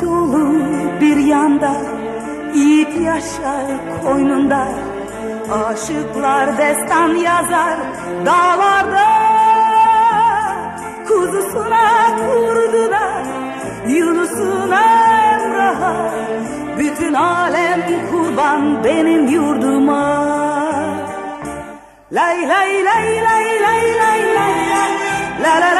Anadolu bir yanda Yiğit yaşar koynunda Aşıklar destan yazar dağlarda Kuzusuna kurdu da Yunus'una Emrah'a Bütün alem kurban benim yurduma Lay lay lay lay lay lay lay lay La la lay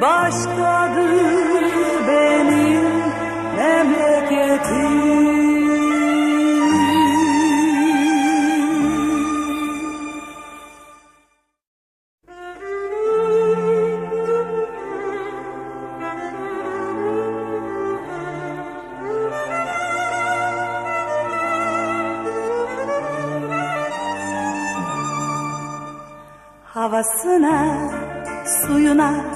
Başkadır benim memleketim. Havasına, suyuna,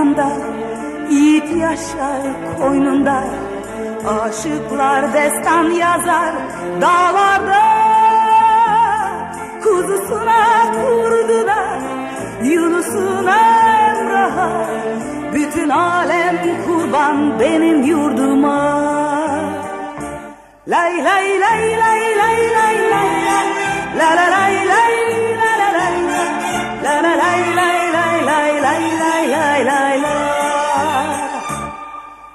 yanda Yiğit yaşar koynunda Aşıklar destan yazar dağlarda Kuzusuna kurdu da Emrah'a Bütün alem kurban benim yurduma Lay lay lay lay lay lay lay la La la lay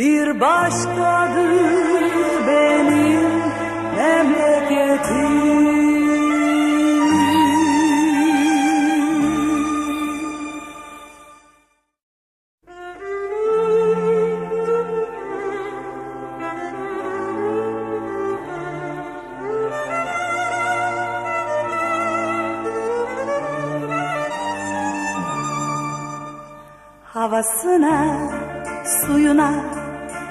Bir başkadır benim memleketim. Havasına, suyuna,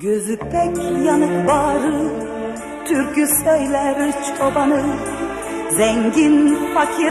Gözü pek yanık bağrı Türkü söyler çobanı. Zengin fakir